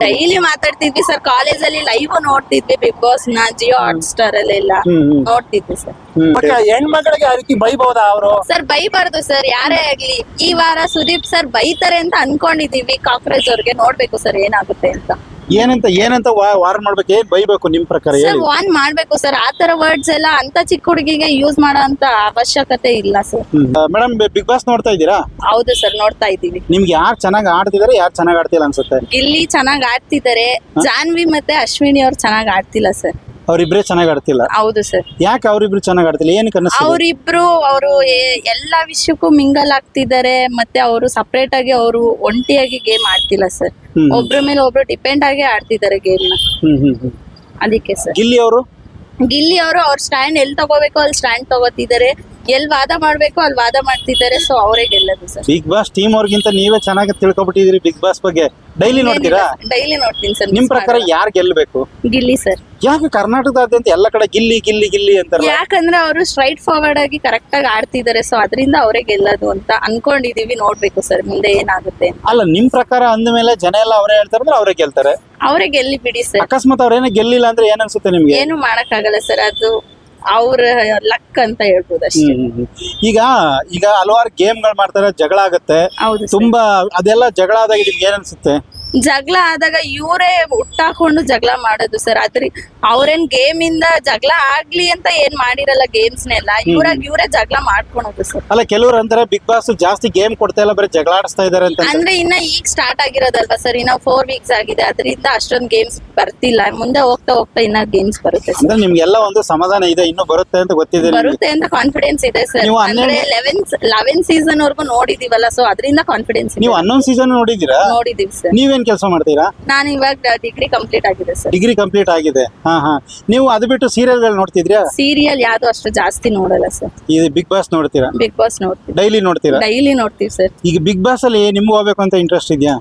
Daily ಮಾತಾಡ್ತಿದ್ವಿ sir college ಅಲ್ಲಿ live ನೋಡ್ತಿದ್ವಿ ಬಿಗ್ ಬಾಸ್ನ ಜಿಯೋ ಹಾಟ್ ಸ್ಟಾರ್ ಅಲ್ಲೆಲ್ಲ. ನೋಡ್ತಿದ್ವಿ ಸರ್ ಮತ್ತೆ ಹೆಣ್ಮಗಳಿಗೆ ಆ ರೀತಿ ಬೈಬಹುದಾ ಅವರು? ಸರ್ ಬೈಬಾರ್ದು ಸರ್ ಯಾರೇ ಆಗ್ಲಿ ಈ ವಾರ ಸುದೀಪ್ ಸರ್ ಬೈತಾರೆ ಅಂತ ಅನ್ಕೊಂಡಿದೀವಿ. ಕಾಕ್ರೋಚ್ ಅವ್ರಿಗೆ ನೋಡ್ಬೇಕು ಸರ್ ಏನಾಗುತ್ತೆ ಅಂತ. ಏನಂತ ಏನಂತ ವಾರ್ ಮಾಡ್ಬೇಕು ಏನ್ ಬೈಬೇಕು ನಿಮ್ ಪ್ರಕಾರ ಸರ್ ವಾನ್ ಮಾಡ್ಬೇಕು ಸರ್. ಆತರ ವರ್ಡ್ಸ್ ಎಲ್ಲ ಅಂತ ಚಿಕ್ಕ ಹುಡುಗಿಗೆ ಯೂಸ್ ಮಾಡೋ ಅಂತ ಅವಶ್ಯಕತೆ ಇಲ್ಲ ಸರ್. ಮೇಡಮ್ ಬಿಗ್ ಬಾಸ್ ನೋಡ್ತಾ ಇದ್ದೀರಾ? ಹೌದು ಸರ್ ನೋಡ್ತಾ ಇದ್ದೀವಿ. ನಿಮ್ಗೆ ಯಾರು ಚೆನ್ನಾಗಿ ಆಡ್ತಿದಾರೆ ಯಾರು ಚೆನ್ನಾಗಿ ಆಡ್ತಿಲ್ಲ ಅನ್ಸುತ್ತೆ? ಇಲ್ಲಿ ಚೆನ್ನಾಗ್ ಆಡ್ತಿದ್ದಾರೆ. ಜಾನ್ವಿ ಮತ್ತೆ ಅಶ್ವಿನಿ ಅವ್ರು ಚೆನ್ನಾಗ್ ಆಡ್ತಿಲ್ಲ ಸರ್. ಅವ್ರಿಬ್ರೇ ಚೆನ್ನಾಗಿ ಆಡ್ತಿಲ್ಲ. ಹೌದು ಸರ್. ಯಾಕೆ ಅವರಿಬ್ರು ಚೆನ್ನಾಗಿ ಆಡ್ತಿಲ್ಲ? ಏನಕ್ಕೆ ಕನಸು ಅವರಿಬ್ರು ಅವರು ಎಲ್ಲಾ ವಿಷಯಕ್ಕೂ ಮಿಂಗಲ್ ಆಗ್ತಿದ್ದಾರೆ ಮತ್ತೆ ಅವರು ಸಪರೇಟ್ ಆಗಿ ಅವರು ಒಂಟಿಯಾಗಿ ಗೇಮ್ ಆಡ್ತಿಲ್ಲ ಸರ್. ಹ್ಮ್. ಒಬ್ರ ಮೇಲೆ ಒಬ್ರು ಡಿಪೆಂಡ್ ಆಗಿ ಆಡ್ತಿದ್ದಾರೆ ಗೇಮ್ನ. ಹ್ಮ್ ಹ್ಮ್ ಹ್ಮ್. ಅದಕ್ಕೆ ಸರ್. ಗಿಲ್ಲಿ ಅವರು? ಗಿಲ್ಲಿ ಅವರು ಅವ್ರ ಸ್ಟ್ಯಾಂಡ್ ಎಲ್ಲಿ ತಗೋಬೇಕು ಅಲ್ಲಿ ಸ್ಟ್ಯಾಂಡ್ ತಗೋತಿದ್ದಾರೆ. ಎಲ್ಲಿ ವಾದ ಮಾಡ್ಬೇಕು ಅಲ್ಲಿ ವಾದ ಮಾಡ್ತಿದ್ದಾರೆ ಸೊ ಅವರೇ ಗೆಲ್ಲದು ಸರ್. ಬಿಗ್ ಬಾಸ್ ಟೀಮ್ ಅವ್ರಿಗಿಂತ ನೀವೇ ಚೆನ್ನಾಗಿ ತಿಳ್ಕೊಬಿಟ್ಟಿದೀರಿ ಬಿಗ್ ಬಾಸ್ ಬಗ್ಗೆ. ಡೈಲಿ ನೋಡ್ತೀರಾ? ಡೈಲಿ ನೋಡ್ತೀನಿ ಸರ್ ನಿಮ್ ಪ್ರಕಾರ ಯಾರು ಗೆಲ್ಬೇಕು? ಗಿಲ್ಲಿ ಸರ್. ಯಾಕೆ ಕರ್ನಾಟಕದಾದ್ಯಂತ ಎಲ್ಲ ಕಡೆ ಗಿಲ್ಲಿ ಗಿಲ್ಲಿ ಗಿಲ್ಲಿ ಅಂತ ಯಾಕಂದ್ರೆ ಅವರು ಸ್ಟ್ರೈಟ್ ಫಾರ್ವರ್ಡ್ ಆಗಿ ಕರೆಕ್ಟ್ ಆಗಿ ಆಡ್ತಿದ್ದಾರೆ ಸೊ ಅದರಿಂದ ಅವರೇ ಗೆಲ್ಲದು ಅಂತ ಅನ್ಕೊಂಡಿದೀವಿ ನೋಡ್ಬೇಕು ಸರ್ ಮುಂದೆ ಏನಾಗುತ್ತೆ ಅಂತ. ಅಲ್ಲ ನಿಮ್ ಪ್ರಕಾರ ಅಂದ್ಮೇಲೆ ಜನ ಎಲ್ಲ ಅವರೇ ಹೇಳ್ತಾರೆ ಅಂದ್ರೆ ಅವರೇ ಗೆಲ್ತಾರೆ? ಅವರೇ ಗೆಲ್ಲಿ ಬಿಡಿ ಸರ್. ಅಕಸ್ಮಾತ್ ಅವ್ರೇನೋ ಗೆಲ್ಲಿಲ್ಲ ಅಂದ್ರೆ ಏನ್ ಅನ್ಸುತ್ತೆ ನಿಮ್ಗೆ? ಏನು ಮಾಡಕ್ಕಾಗಲ್ಲ ಸರ್ ಅದು ಅವ್ರ ಲಕ್ ಅಂತ ಹೇಳ್ಬೋದು ಅಷ್ಟೇ. ಈಗ ಈಗ ಹಲವಾರು ಗೇಮ್ಗಳು ಮಾಡ್ತಾರೆ ಜಗಳ ಆಗತ್ತೆ. ಹೌದು ತುಂಬಾ ಅದೆಲ್ಲ ಜಗಳ ಆದಾಗ ನಿಮ್ಗೆ ಏನ್ ಅನ್ಸುತ್ತೆ? ಜಗಳ ಆದಾಗ ಇವರೇ ಹುಟ್ಟಾಕೊಂಡು ಜಗಳ ಮಾಡೋದು ಸರ್ ಆದ್ರೆ ಅವ್ರೇನ್ ಗೇಮ್ ಇಂದ ಜಗಳ ಆಗ್ಲಿ ಅಂತ ಏನ್ ಮಾಡಿರಲ್ಲ ಗೇಮ್ಸ್ ನೆಲ್ಲ ಇವ್ರಾಗ ಇವರೇ ಜಗಳ ಮಾಡ್ಕೊಳೋದು ಸರ್ ಅಲ್ಲ ಕೆಲವರು ಅಂತಾರೆ ಬಿಗ್ ಬಾಸ್ ಜಾಸ್ತಿ ಗೇಮ್ ಕೊಡ್ತಾ ಇಲ್ಲ ಬರೀ ಜಗಳ ಆಡಿಸ್ತಾ ಇದಾರೆ ಅಂತ ಅಂದ್ರೆ ಇನ್ನ ಈಗ ಸ್ಟಾರ್ಟ್ ಆಗಿರೋದಲ್ವಾ ಸರ್ ಇನ್ನ ಫೋರ್ ವೀಕ್ಸ್ ಆಗಿದೆ ಅದರಿಂದ ಅಷ್ಟೊಂದ್ ಗೇಮ್ಸ್ ಬರ್ತಿಲ್ಲ. ಮುಂದೆ ಹೋಗ್ತಾ ಹೋಗ್ತಾ ಇನ್ನ ಗೇಮ್ಸ್ ಬರುತ್ತೆ ಸರ್ ಅಂದ್ರೆ ನಿಮ್ಗೆಲ್ಲ ಒಂದು ಸಮಾಧಾನ ಇದೆ ಇನ್ನು ಬರುತ್ತೆ ಅಂತ ಗೊತ್ತಿದೆ ನಿಮ್ಗೆ. ಬರುತ್ತೆ ಅಂತ ಕಾನ್ಫಿಡೆನ್ಸ್ ಇದೆ ಸರ್ ನೀವು ಅಂದ್ರೆ ಲೆವೆನ್ ಲೆವೆನ್ ಸೀಸನ್ ವರ್ಗು ನೋಡಿದೀವಲ್ಲ ಸೊ ಅದರಿಂದ ಕಾನ್ಫಿಡೆನ್ಸ್ ನೀವು ಹನ್ನೊಂದು ಸೀಸನ್ ನೋಡಿದೀರಾ ನೋಡಿದೀವಿ ಸರ್ ನೀವೇನ್ ಕೆಲಸ ಮಾಡ್ತೀರಾ? ನಾನು ಇವಾಗ ಡಿಗ್ರಿ ಕಂಪ್ಲೀಟ್ ಆಗಿದೆ ಸರ್ ಡಿಗ್ರಿ ಕಂಪ್ಲೀಟ್ ಆಗಿದೆ. ಹಾ ಹಾ. ನೀವು ಅದು ಬಿಟ್ಟು ಸೀರಿಯಲ್ಗಳು ನೋಡ್ತಿದ್ರಾ? ಸೀರಿಯಲ್ ಯಾವ್ದು ಅಷ್ಟು ಜಾಸ್ತಿ ನೋಡಲ್ಲ ಸರ್ ಇದು ಬಿಗ್ ಬಾಸ್ ನೋಡ್ತೀರಾ? ಬಿಗ್ ಬಾಸ್ ನೋಡ್ತೀವಿ. ಡೈಲಿ ನೋಡ್ತೀರಾ? ಡೈಲಿ ನೋಡ್ತೀವಿ ಸರ್ ಈಗ ಬಿಗ್ ಬಾಸ್ ಅಲ್ಲಿ ನಿಮ್ಗೆ ಹೋಗ್ಬೇಕು ಅಂತ ಇಂಟ್ರೆಸ್ಟ್ ಇದೆಯಾ?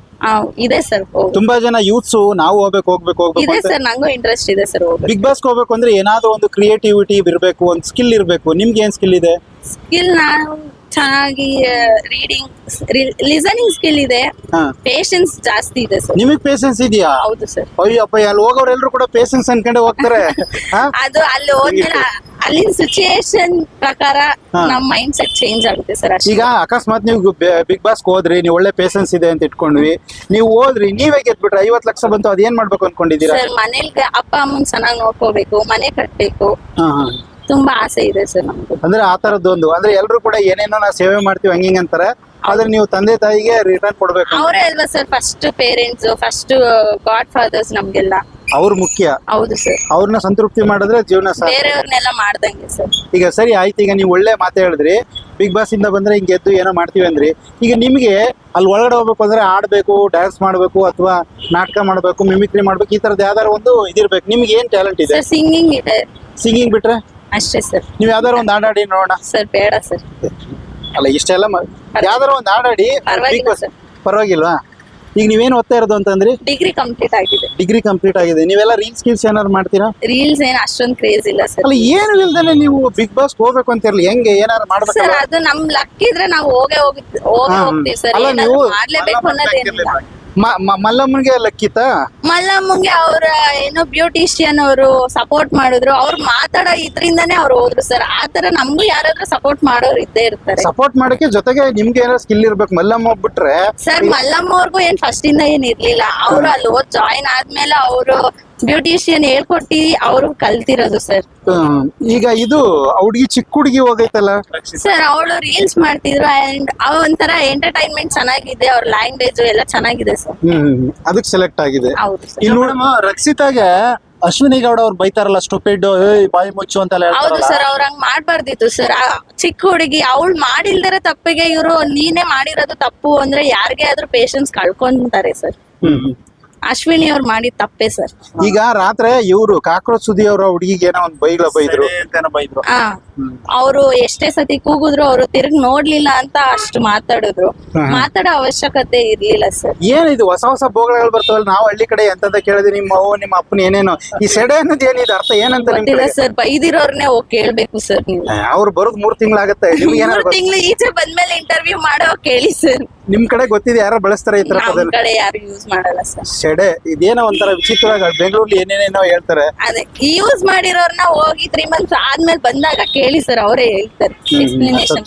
ಇದೆ ಸರ್ ತುಂಬಾ ಜನ ಯೂತ್ಸ್ ನಾವು ಹೋಗ್ಬೇಕು ಹೋಗ್ಬೇಕು ಹೋಗ್ಬೇಕು ಇದೆ ಅಂತ ಸರ್ ನಂಗೂ ಇಂಟ್ರೆಸ್ಟ್ ಇದೆ ಸರ್ ಬಿಗ್ ಬಾಸ್ ಹೋಗ್ಬೇಕು ಅಂದ್ರೆ ಏನಾದ್ರು ಒಂದು ಕ್ರಿಯೇಟಿವಿಟಿ ಇರಬೇಕು ಒಂದು ಸ್ಕಿಲ್ ಇರಬೇಕು. ನಿಮ್ಗೆ ಏನ್ ಸ್ಕಿಲ್ ಇದೆ? ಸ್ಕಿಲ್ ನಾನು ಚೆನ್ನಾಗಿ ರೀಡಿಂಗ್ ಲಿಸನಿಂಗ್ ಸ್ಕಿಲ್ ಇದೆ. ಹಾ. ಪೇಶನ್ಸ್ ಜಾಸ್ತಿ ಇದೆ ಸರ್ ನಿಮಗೆ ಪೇಷನ್ಸ್ ಇದೆಯಾ? ಹೌದು ಸರ್ ಅಯ್ಯಪ್ಪ ಅಲ್ಲಿ ಹೋಗೋರೆಲ್ಲರೂ ಕೂಡ ಪೇಷನ್ಸ್ ಅನ್ಕೊಂಡೆ ಹೋಗ್ತಾರೆ. ಹಾ? ಅದು ಅಲ್ಲಿ ಹೋದ್ಮೇಲೆ ಅಲ್ಲಿನ ಸಿಚುಯೇಷನ್ ಪ್ರಕಾರ ನಮ್ಮ ನಮ್ ಮೈಂಡ್ ಸೆಟ್ ಚೇಂಜ್ ಆಗುತ್ತೆ ಸರ್ ಅಷ್ಟೇ. ಈಗ ಅಕಸ್ಮಾತ್ ನೀವು ಬಿಗ್ ಬಾಸ್ ಹೋದ್ರಿ ನೀವು ಒಳ್ಳೆ ಪೇಷನ್ಸ್ ಇದೆ ಅಂತ ಇಟ್ಕೊಂಡ್ವಿ. ನೀವು ಹೋದ್ರಿ ನೀವೇ ಗೆದ್ಬಿಟ್ರೆ ಐವತ್ ಲಕ್ಷ ಬಂತು ಅದೇನ್ ಮಾಡ್ಬೇಕು ಅನ್ಕೊಂಡಿದ್ದೀರಾ? ಸರ್ ಮನೇಲಿ ಅಪ್ಪ ಅಮ್ಮನ್ ಚೆನ್ನಾಗಿ ನೋಡ್ಕೋಬೇಕು ಮನೆ ಕಟ್ಬೇಕು. ಹಾ, ಹಾ. ತುಂಬಾ ಆಸೆ ಇದೆ ಸರ್ ನಮ್ಗೆ ಅಂದ್ರೆ ಆ ತರದ್ದೊಂದು ಅಂದ್ರೆ ಎಲ್ರು ಕೂಡ ಏನೇನೋ ನಾವು ಸೇವೆ ಮಾಡ್ತೀವಿ ಹಂಗಿಂಗ್ ಅಂತಾರೆ. ಆದ್ರೆ ನೀವು ತಂದೆ ತಾಯಿಗೆ ರಿಟರ್ನ್ ಕೊಡ್ಬೇಕು ಅವರೇ ಅಲ್ವಾ sir first parents first godfathers ನಮ್ಗೆಲ್ಲ. ಅವ್ರು ಮುಖ್ಯ. ಹೌದು ಸರ್. ಅವ್ರನ್ನ ಸಂತೃಪ್ತಿ ಮಾಡಿದ್ರೆ ಜೀವನ ಸಾಕು ಬೇರೆಯವ್ರನ್ನೆಲ್ಲ ಮಾಡ್ದಂಗೆ ಸರ್. ಈಗ ಸರಿ ಆಯ್ತು. ಈಗ ನೀವು ಒಳ್ಳೆ ಮಾತು ಹೇಳಿದ್ರಿ. ಬಿಗ್ ಬಾಸ್ ಇಂದ ಬಂದ್ರೆ ಹಿಂಗೆ ಎದ್ದು ಏನೋ ಮಾಡ್ತೀವಿ ಅಂದ್ರಿ. ಈಗ ನಿಮ್ಗೆ ಅಲ್ಲಿ ಒಳಗಡೆ ಹೋಗ್ಬೇಕು ಅಂದ್ರೆ ಆಡ್ಬೇಕು ಡ್ಯಾನ್ಸ್ ಮಾಡ್ಬೇಕು ಅಥವಾ ನಾಟಕ ಮಾಡ್ಬೇಕು ಮಿಮಿಕ್ರಿ ಮಾಡ್ಬೇಕು ಈ ತರದ್ ಯಾವ್ದಾರ ಒಂದು ಇದಿರ್ಬೇಕು. ನಿಮ್ಗೆ ಏನ್ ಟ್ಯಾಲೆಂಟ್ ಇದೆ? ಸರ್ ಸಿಂಗಿಂಗ್ ಇದೆ. ಸಿಂಗಿಂಗ್ ಬಿಟ್ರೆ? ಅಷ್ಟೇ ಸರ್. ನೀವು ಯಾವ್ದಾರು ಒಂದು ಆಡಾಡಿ ನೋಡೋಣ. ಸರ್ ಬೇಡ ಸರ್. ಅಲ್ಲ ಇಷ್ಟೆಲ್ಲ ಮ- ಯಾವ್ದಾರು ಒಂದು ಹಾಡಾಡಿ ಪರವಾಗಿಲ್ಲ ಬಿಗ್ ಪರವಾಗಿಲ್ವಾ? ಈಗ ನೀವೇನು ಓದ್ತಾ ಇರೋದು ಅಂತಂದ್ರೆ? ಡಿಗ್ರಿ ಕಂಪ್ಲೀಟ್ ಆಗಿದೆ. ಡಿಗ್ರಿ ಕಂಪ್ಲೀಟ್ ಆಗಿದೆ. ನೀವೆಲ್ಲ ರೀಲ್ಸ್ ಸ್ಕಿಲ್ಸ್ ಏನಾದ್ರು ಮಾಡ್ತೀರಾ? ರೀಲ್ಸ್ ಏನು ಅಷ್ಟೊಂದು ಕ್ರೇಜ್ ಇಲ್ಲ ಸರ್. ಅಲ್ಲ ಏನು ಇಲ್ದೇನೆ ನೀವು ಬಿಗ್ ಬಾಸ್ ಹೋಗ್ಬೇಕು ಅಂತ ಇರಲಿ. ಹೆಂಗೆ? ಏನಾರು ಸರ್ ಮಾಡ್ಬೇಕಲ್ಲ ಅದು ನಮ್ ಲಕ್ ಇದ್ರೆ ನಾವು ಹೋಗೇ ಹೋಗಿ ಹೋಗೇ ಹಾ. ಹೋಗ್ತೀವಿ ಸರ್. ಅಲ್ಲ ಏನಾದ್ರು ನೀವು ಮಾಡ್ಲೇಬೇಕು ಅನ್ನೋದೇನಿಲ್ಲ. ಮ- ಮ- ಮಲ್ಲಮ್ಮನ್ಗೆ ಲಕ್ಕಿತಾ ಮಲ್ಲಮ್ಮಂಗೆ ಅವ್ರ ಏನೋ ಬ್ಯೂಟಿಷಿಯನ್ ಅವರು ಸಪೋರ್ಟ್ ಮಾಡಿದ್ರು. ಅವ್ರು ಮಾತಾಡ ಇದ್ರಿಂದಾನೇ ಅವ್ರು ಹೋದ್ರು ಸರ್ ಆತರ ನಮ್ಗೂ ಯಾರಾದ್ರೂ ಸಪೋರ್ಟ್ ಮಾಡೋರು ಇದ್ದೇ ಇರ್ತಾರೆ. ಸಪೋರ್ಟ್ ಮಾಡಕ್ಕೆ ಜೊತೆಗೆ ನಿಮ್ಗೆ ಏನಾದ್ರು ಸ್ಕಿಲ್ ಇರ್ಬೇಕು ಮಲ್ಲಮ್ಮ ಹೋಗ್ಬಿಟ್ರೆ? ಸರ್ ಮಲ್ಲಮ್ಮ ಅವ್ರಿಗೂ ಏನ್ ಫಸ್ಟ್ ಇಂದ ಏನ್ ಇರ್ಲಿಲ್ಲ. ಅವ್ರು ಅಲ್ಲಿ ಹೋದ್ ಜಾಯಿನ್ ಆದ್ಮೇಲೆ ಅವರು ಬ್ಯೂಟಿಷಿಯನ್ ಹೇಳ್ಕೊಟ್ಟಿ ಅವರು ಕಲ್ತಿರೋದು ಸರ್. ಹ್ಮ್, ಈಗ ಇದು ಹುಡುಗಿ ಚಿಕ್ಕ ಹುಡುಗಿ ಹೋಗೈತಲ್ಲ? ಸರ್ ಅವಳು ರೀಲ್ಸ್ ಮಾಡ್ತಿದ್ರು ಅಂಡ್ ಒಂಥರ ಎಂಟರ್ಟೈನ್ಮೆಂಟ್ ಚೆನ್ನಾಗಿದೆ ಅವ್ರ ಲ್ಯಾಂಗ್ವೇಜ್ ಎಲ್ಲ ಚೆನ್ನಾಗಿದೆ ಸರ್. ಹ್ಮ್ ಅದಕ್ಕೆ ಸೆಲೆಕ್ಟ್ ಆಗಿದೆ. ಹೌದು ಸರ್. ಇನ್ನು ರಕ್ಷಿತಾಗೆ ಅಶ್ವಿನಿ ಗೌಡ ಅವ್ರು ಬೈತಾರಲ್ಲ ಸ್ಟುಪಿಡ್ ಬಾಯಿ ಮುಚ್ಚು ಅಂತೆಲ್ಲ ಹೌದು ಹೇಳ್ತಾರಲ್ಲ ಸರ್ ಅವ್ರ ಹಂಗ್ ಮಾಡ್ಬಾರ್ದಿತ್ತು ಸರ್. ಚಿಕ್ಕ ಹುಡುಗಿ ಅವಳು ಮಾಡಿಲ್ದಿರ ತಪ್ಪಿಗೆ ಇವರು ನೀನೇ ಮಾಡಿರೋದು ತಪ್ಪು ಅಂದ್ರೆ ಯಾರಿಗೆ ಆದ್ರೂ ಪೇಶನ್ಸ್ ಕಳ್ಕೊಂತಾರೆ ಸರ್. ಹ್ಮ್, ಹ್ಮ್. ಅಶ್ವಿನಿ ಅವ್ರು ಮಾಡಿ ತಪ್ಪೆ ಸರ್. ಈಗ ರಾತ್ರಿ ಇವ್ರು ಕಾಕ್ರೋಚ್ ಸುದಿ ಅವರ ಹುಡುಗಿಗೆ ಏನೋ ಒಂದು ಬೈಗಳ ಬೈದ್ರು. ಅಂತಾನೆ ಬೈದ್ರು. ಹಾ. ಅವರು ಎಷ್ಟೇ ಸತಿ ಕೂಗಿದ್ರು ಅವರು ತಿರುಗ್ ನೋಡ್ಲಿಲ್ಲ ಅಂತ ಅಷ್ಟು ಮಾತಾಡಿದ್ರು. ಮಾತಾಡೋ ಅವಶ್ಯಕತೆ ಇರ್ಲಿಲ್ಲ ಸರ್. ಏನಿದು ಹೊಸ ಹೊಸ ಬೋಗಗಳು ಬರ್ತವಲ್ಲ ನಾವು ಹಳ್ಳಿ ಕಡೆ ಎಂತದ ಕೇಳಿದ್ವಿ ನಿಮ್ಮ ಅವ್ವ ನಿಮ್ಮ ಅಪ್ಪನ ಏನೇನು. ಈ ಸೆಡೆ ಅನ್ನೋದು ಏನಿದೆ ಅರ್ಥ ಏನಂತ ಗೊತ್ತಿಲ್ಲ ಸರ್ ಬೈದಿರೋರ್ನೇ ಹೋಗ್ ಕೇಳ್ಬೇಕು ಸರ್ ನೀವು. ಅವ್ರು ಬರೋದ್ ಮೂರ್ ತಿಂಗಳಾಗತ್ತೆ. ನಿಮ್ಗೆ ಏನಾರು ಮೂರ್ ತಿಂಗಳು ಈಚೆ ಬಂದ್ಮೇಲೆ ಇಂಟರ್ವ್ಯೂ ಮಾಡೋ ಕೇಳಿ ಸರ್. ನಿಮ್ ಕಡೆ ಗೊತ್ತಿದೆ ಯಾರೋ ಬಳಸ್ತಾರೆ ಈ ತರ ನಮ್ ಕಡೆ ಯಾರು ಯೂಸ್ ಮಾಡಲ್ಲ ಸರ್. ಸೆಡೆ ಇದೇನೋ ಒಂಥರ ವಿಚಿತ್ರವಾಗಿ ಬೆಂಗಳೂರಲ್ಲಿ ಏನೇನೇನೋ ಹೇಳ್ತಾರೆ. ಅದೇ ಯೂಸ್ ಮಾಡಿರೋರ್ನ ಹೋಗಿ ತ್ರೀ ಮಂತ್ಸ್ ಆದ್ಮೇಲೆ ಬಂದಾಗ ಕೇಳಿ ಸರ್ ಅವರೇ ಹೇಳ್ತಾರೆ.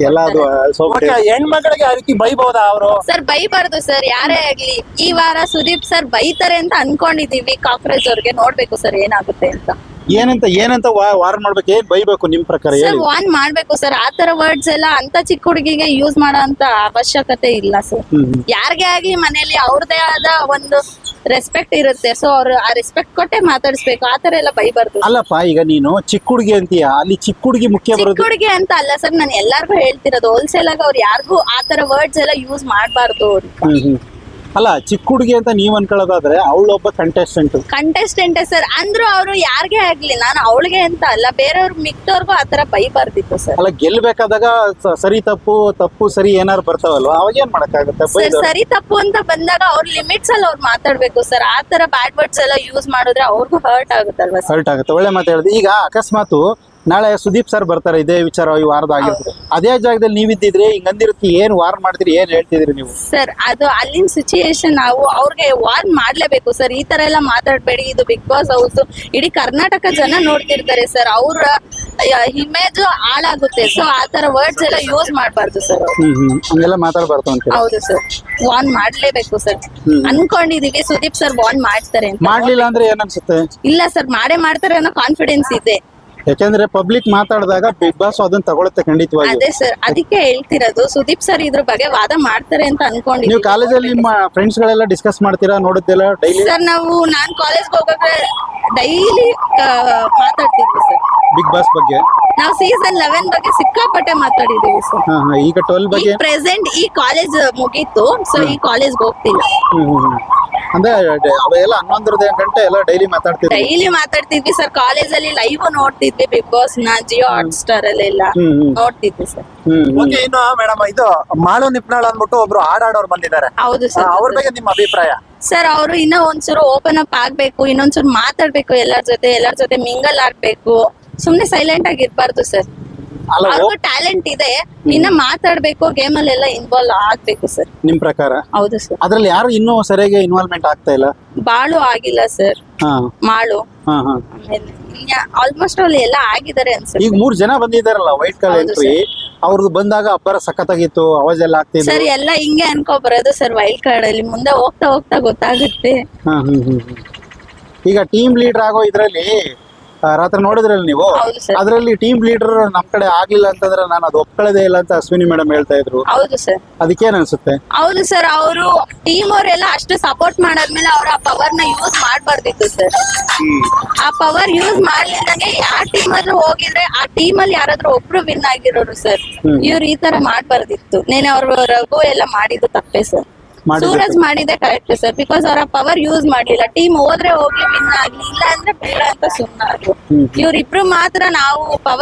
ಎಲ್ಲ ಅದು ಸ್ವಲ್ಪ ಓಕೆ ಹೆಣ್ಮಗಳಿಗೆ ಆ ರೀತಿ ಬೈಬಹುದಾ ಅವರು? ಸರ್ ಬೈಬಾರ್ದು ಸರ್ ಯಾರೇ ಆಗ್ಲಿ. ಈ ವಾರ ಸುದೀಪ್ ಸರ್ ಬೈತಾರೆ ಅಂತ ಅನ್ಕೊಂಡಿದೀವಿ ಕಾಂಗ್ರೆಸ್ ಅವ್ರಿಗೆ ನೋಡ್ಬೇಕು ಸರ್ ಏನಾಗುತ್ತೆ ಅಂತ. ಏನಂತ ಏನಂತ ವಾರ್ ವಾರ್ನ್ ಮಾಡ್ಬೇಕು ಏನ್ ಬೈಬೇಕು ನಿಮ್ ಪ್ರಕಾರ ಸರ್ ಹೇಳಿ. ವಾನ್ ಮಾಡ್ಬೇಕು ಸರ್ ಆತರ ವರ್ಡ್ಸ್ ಎಲ್ಲ ಅಂತ ಚಿಕ್ಕ ಹುಡುಗಿಗೆ ಯೂಸ್ ಮಾಡೋ ಅಂತ ಅವಶ್ಯಕತೆ ಇಲ್ಲ ಸರ್. ಹ್ಮ್ ಹ್ಮ್. ಮನೆಯಲ್ಲಿ ಆಗ್ಲಿ ಮನೇಲಿ ಅವ್ರದೇ ಆದ ಒಂದು ರೆಸ್ಪೆಕ್ಟ್ ಇರುತ್ತೆ. ಸೊ ಅವ್ರು ಆ ರೆಸ್ಪೆಕ್ಟ್ ಕೊಟ್ಟೆ ಮಾತಾಡಿಸ್ಬೇಕು. ಆತರ ಎಲ್ಲ ಬೈಬಾರ್ದು. ಅಲ್ಲಪ್ಪ ಈಗ ನೀನು ಚಿಕ್ಕ ಹುಡುಗಿ ಅಂತೀಯ? ಅಲ್ಲಿ ಚಿಕ್ಕ ಹುಡುಗಿ ಮುಖ್ಯ ಚಿಕ್ಕ ಬರೋದು ಹುಡುಗಿ ಅಂತ ಅಲ್ಲ ಸರ್ ನಾನು ಎಲ್ಲಾರ್ಗು ಹೇಳ್ತಿರೋದು. ಹೋಲ್ಸೇಲ್ ಆಗಿ ಅವ್ರು ಯಾರಿಗೂ ಆತರ ವರ್ಡ್ಸ್ ಎಲ್ಲ ಯೂಸ್ ಮಾಡಬಾರ್ದು ಅಂತ. ಹ್ಮ್ ಹ್ಮ್. ಅಲ್ಲ ಚಿಕ್ಕ ಹುಡುಗಿ ಅಂತ ನೀವ್ ಅನ್ಕೊಳ್ಳೋದಾದ್ರೆ ಅವಳೊಬ್ಬ ಕಂಟೆಸ್ಟೆಂಟ್ ಕಂಟೆಸ್ಟೆಂಟ್ ಸರ್ ಅಂದ್ರೂ ಅವರು ಯಾರಿಗೆ ಆಗ್ಲಿ ನಾನು ಅವಳಿಗೆ ಅಂತ ಅಲ್ಲ ಬೇರೆಯವ್ರು ಮಿಕ್ತವ್ರಿಗೂ ಆತರ ಬೈಬಾರ್ದಿತ್ತು ಸರ್ ಅಲ್ಲ ಗೆಲ್ಬೇಕಾದಾಗ ಸ- ಸರಿ ತಪ್ಪು ತಪ್ಪು ಸರಿ ಏನಾರು ಬರ್ತಾವಲ್ವಾ? ಅವಾಗ ಏನ್ ಮಾಡಕ್ಕಾಗತ್ತೆ? ಸರ್ ಬೈದು ಸರಿ ತಪ್ಪು ಅಂತ ಬಂದಾಗ ಅವ್ರ ಲಿಮಿಟ್ಸ್ ಅಲ್ಲಿ ಅವ್ರು ಮಾತಾಡ್ಬೇಕು ಸರ್ ಆತರ ಬ್ಯಾಡ್ ವರ್ಡ್ಸ್ ಎಲ್ಲ ಯೂಸ್ ಮಾಡಿದ್ರೆ ಅವ್ರಿಗೂ ಹರ್ಟ್ ಆಗುತ್ತಲ್ವಾ ಸರ್ ಹರ್ಟ್ ಆಗುತ್ತೆ. ಒಳ್ಳೆ ಮಾತು ಹೇಳಿದೆ ಈಗ ಅಕಸ್ಮಾತ್ ನಾಳೆ ಸುದೀಪ್ ಸರ್ ಬರ್ತಾರೆ ಇದೇ ವಿಚಾರ ಈ ವಾರದ ಆಗಿರ್ತದೆ. ಅದೇ ಜಾಗದಲ್ಲಿ ನೀವಿದ್ದಿದ್ರೆ ಹಿಂಗ್ ಅಂದಿರತ್ತಿ ಏನ್ ವಾರ್ ಮಾಡ್ತೀರಿ ಏನ್ ಹೇಳ್ತಿದ್ರಿ ನೀವು? ಸರ್ ಅದು ಅಲ್ಲಿನ ಸಿಚುಯೇಷನ್ ನಾವು ಅವ್ರಿಗೆ ವಾರ್ ಮಾಡ್ಲೇಬೇಕು ಸರ್. ಈ ತರ ಎಲ್ಲ ಮಾತಾಡ್ಬೇಡಿ ಇದು ಬಿಗ್ ಬಾಸ್ ಹೌಸ್ ಇಡೀ ಕರ್ನಾಟಕ ಜನ ನೋಡ್ತಿರ್ತಾರೆ ಸರ್. ಅವ್ರ ಇಮೇಜ್ ಹಾಳಾಗುತ್ತೆ. ಸೊ ಆ ತರ ವರ್ಡ್ಸ್ ಎಲ್ಲ ಯೂಸ್ ಮಾಡಬಾರ್ದು ಸರ್ ಹ್ಮ್ ಹ್ಮ್. ಹಂಗೆಲ್ಲ ಮಾತಾಡ್ಬಾರ್ದು ಅಂತ ಹೌದು ಸರ್. ವಾರ್ನ್ ಮಾಡ್ಲೇಬೇಕು ಸರ್. ಅನ್ಕೊಂಡಿದೀವಿ ಸುದೀಪ್ ಸರ್ ವಾರ್ನ್ ಮಾಡ್ತಾರೆ ಅಂತ. ಮಾಡ್ಲಿಲ್ಲ ಅಂದ್ರೆ ಏನನ್ಸುತ್ತೆ ಇಲ್ಲ ಸರ್ ಮಾಡೇ ಮಾಡ್ತಾರೆ ಅನ್ನೋ ಕಾನ್ಫಿಡೆನ್ಸ್ ಇದೆ. ಯಾಕೆಂದ್ರೆ ಪಬ್ಲಿಕ್ ಮಾತಾಡಿದಾಗ ಬಿಗ್ ಬಾಸ್ ಅದನ್ನ ತಗೊಳುತ್ತೆ ಖಂಡಿತವಾಗಿ ಅದೇ ಸರ್ ಅದಕ್ಕೆ ಹೇಳ್ತಿರೋದು ಸುದೀಪ್ ಸರ್ ಇದ್ರ ಬಗ್ಗೆ ವಾದ ಮಾಡ್ತಾರೆ ಅಂತ ನೀವು ಅನ್ಕೊಂಡಿದ್ದೀವಿ ಕಾಲೇಜಲ್ಲಿ ನಿಮ್ಮ ಫ್ರೆಂಡ್ಸ್ ಗಳೆಲ್ಲ ಡಿಸ್ಕಸ್ ಮಾಡ್ತೀರಾ ನೋಡುದಿಲ್ಲ ಡೈಲಿ ಸರ್ ನಾವು ನಾನ್ ಕಾಲೇಜ್ ಹೋಗಕ್ಕೆ ಡೈಲಿ ಮಾತಾಡ್ತಿದ್ವಿ ಸರ್ ಬಿಗ್ ಬಾಸ್ ಬಗ್ಗೆ? ನಾವು ಸೀಸನ್ ಲೆವೆನ್ ಬಗ್ಗೆ ಸಿಕ್ಕಾಪಟ್ಟೆ ಮಾತಾಡಿದೀವಿ ಸರ್ ಹಾ ಹಾ ಈಗ ಟ್ವೆಲ್ ಬಗ್ಗೆ? ಪ್ರೆಸೆಂಟ್ ಈ ಕಾಲೇಜ್ ಮುಗೀತು ಸೊ ಈ ಕಾಲೇಜ್ ಹೋಗ್ತಿಲ್ಲ. ಹ್ಮ್ ಹ್ಮ್ ಹ್ಮ್. ಅಂದ್ರೆ ಅವೆಲ್ಲ ಹನ್ನೊಂದರ ಗಂಟೆ ಎಲ್ಲ ಡೈಲಿ ಮಾತಾಡ್ತಿದ್ವಿ. ಡೈಲಿ ಮಾತಾಡ್ತಿದ್ವಿ ಸರ್ ಕಾಲೇಜಲ್ಲಿ ಲೈವ್ ನೋಡ್ತಿದ್ವಿ ಬಿಗ್ ಬಾಸ್ನ ಜಿಯೋ ಹಾಟ್ ಸ್ಟಾರ್ ಅಲ್ಲೆಲ್ಲ. ನೋಡ್ತಿದ್ವಿ ಸರ್. ಓಕೆ ಇನ್ನು ಮೇಡಮ್ ಇದು ಮಾಳು ನಿಪ್ನಾಳ್ ಅಂದ್ಬಿಟ್ಟು ಒಬ್ರು ಹಾಡಾಡೋರು ಬಂದಿದ್ದಾರೆ. ಹೌದು ಸರ್ ಅವ್ರ ಬಗ್ಗೆ ನಿಮ್ಮ ಅಭಿಪ್ರಾಯ? ಸರ್ ಅವರು ಇನ್ನ ಒಂಚೂರು ಓಪನ್ ಅಪ್ ಆಗ್ಬೇಕು ಇನ್ನೊಂಚೂರು ಮಾತಾಡ್ಬೇಕು ಎಲ್ಲರ ಜೊತೆ ಎಲ್ಲರ ಜೊತೆ ಮಿಂಗಲ್ ಆಗ್ಬೇಕು. ಸುಮ್ನೆ ಸೈಲೆಂಟ್ ಆಗಿ ಇರ್ಬಾರ್ದು ಸರ್ ಅಲ್ಲ ಅವ್ರಿಗೂ ಟ್ಯಾಲೆಂಟ್ ಇದೆ. ಇನ್ನ ಮಾತಾಡ್ಬೇಕು ಗೇಮ್ ಅಲ್ಲೆಲ್ಲ ಇನ್ವಾಲ್ವ್ ಆಗ್ಬೇಕು ಸರ್ ನಿಮ್ ಪ್ರಕಾರ? ಹೌದು ಸರ್ ಅದ್ರಲ್ಲಿ ಯಾರು ಇನ್ನೂ ಸರಿಯಾಗಿ ಇನ್ವಾಲ್ವ್ಮೆಂಟ್ ಆಗ್ತಾ ಇಲ್ಲ? ಬಾಳು ಆಗಿಲ್ಲ ಸರ್ ಹಾ. ಮಾಳು. ಹಾ ಹಾ. ಆಲ್ಮೋಸ್ಟ್ ಅಲ್ಲಿ ಎಲ್ಲ ಆಗಿದ್ದಾರೆ ಅನ್ಸುತ್ತೆ. ಈಗ ಮೂರ್ ಜನ ಬಂದಿದಾರಲ್ಲ ವೈಟ್ ಕಲರ್ ಎಂಟ್ರಿ ಅವ್ರದ್ದು ಬಂದಾಗ ಅಬ್ಬರ ಸಖತ್ತಾಗಿತ್ತು ಅವಾಜ್ ಎಲ್ಲ ಆಗ್ತಿತ್ತು ಸರ್ ಎಲ್ಲ ಹಿಂಗೆ ಅನ್ಕೋ ಬರೋದು ಸರ್ ವೈಲ್ಡ್ ಕಾರ್ಡ್ ಅಲ್ಲಿ. ಮುಂದೆ ಹೋಗ್ತಾ ಹೋಗ್ತಾ ಗೊತ್ತಾಗುತ್ತೆ. ಹಾ ಹ್ಮ್ ಹ್ಮ್ ಹ್ಮ್. ಈಗ ಟೀಮ್ ಲೀಡರ್ ಆಗೋ ಇದ್ರಲ್ಲಿ ರಾತ್ರಿ ನೋಡಿದ್ರಲ್ಲ ನೀವು? ಹೌದು ಸರ್. ಅದ್ರಲ್ಲಿ ಟೀಮ್ ಲೀಡರ್ ನಮ್ ಕಡೆ ಆಗ್ಲಿಲ್ಲ ಅಂತಂದ್ರೆ ನಾನು ಅದು ಒಪ್ಕೊಳ್ಳೋದೇ ಇಲ್ಲ ಅಂತ ಅಶ್ವಿನಿ ಮೇಡಮ್ ಹೇಳ್ತಾ ಇದ್ರು. ಹೌದು ಸರ್. ಅದಕ್ಕೇನ್ ಅನ್ಸುತ್ತೆ ಹೌದು ಸರ್ ಅವರು ಟೀಮ್ ಅವರೆಲ್ಲ ಅಷ್ಟು ಸಪೋರ್ಟ್ ಮಾಡಾದ್ಮೇಲೆ ಅವ್ರ ಆ ಪವರ್ನ ಯೂಸ್ ಮಾಡ್ಬಾರ್ದಿತ್ತು ಸರ್. ಆ ಪವರ್ ಯೂಸ್ ಮಾಡ್ಲಿಲ್ದಂಗೆ ಯಾವ ಟೀಮ್ ಅಲ್ಲಿ ಹೋಗಿದ್ರೆ ಆ ಟೀಮ್ ಅಲ್ಲಿ ಯಾರಾದ್ರೂ ಒಬ್ರು ವಿನ್ ಆಗಿರೋರು ಸರ್. ಇವ್ರು ಈ ತರ ಮಾಡ್ಬಾರ್ದಿತ್ತು. ನೇನೆ ಅವ್ರು ರಘು ಎಲ್ಲ ಮಾಡಿದ್ದು ತಪ್ಪೇ ಸರ್. ಸೂರಜ್ ಮಾಡಿದೆ ಕರೆಕ್ಟ್ ಸರ್ ಬಿಕಾಸ್ ಅವರ ಪವರ್ ಯೂಸ್ ಮಾಡಲಿಲ್ಲ ಟೀಮ್ ಹೋದ್ರೆ ಹೋಗ್ಲಿ ವಿನ್ ಆಗ್ಲಿ ಇಲ್ಲ ಅಂದ್ರೆ ಬೇಡ ಅಂತ ಸುಮ್ಮನಾದ್ರು. ಇವ್ರಿಬ್ರು ಮಾತ್ರ ನಾವು ಪವರ್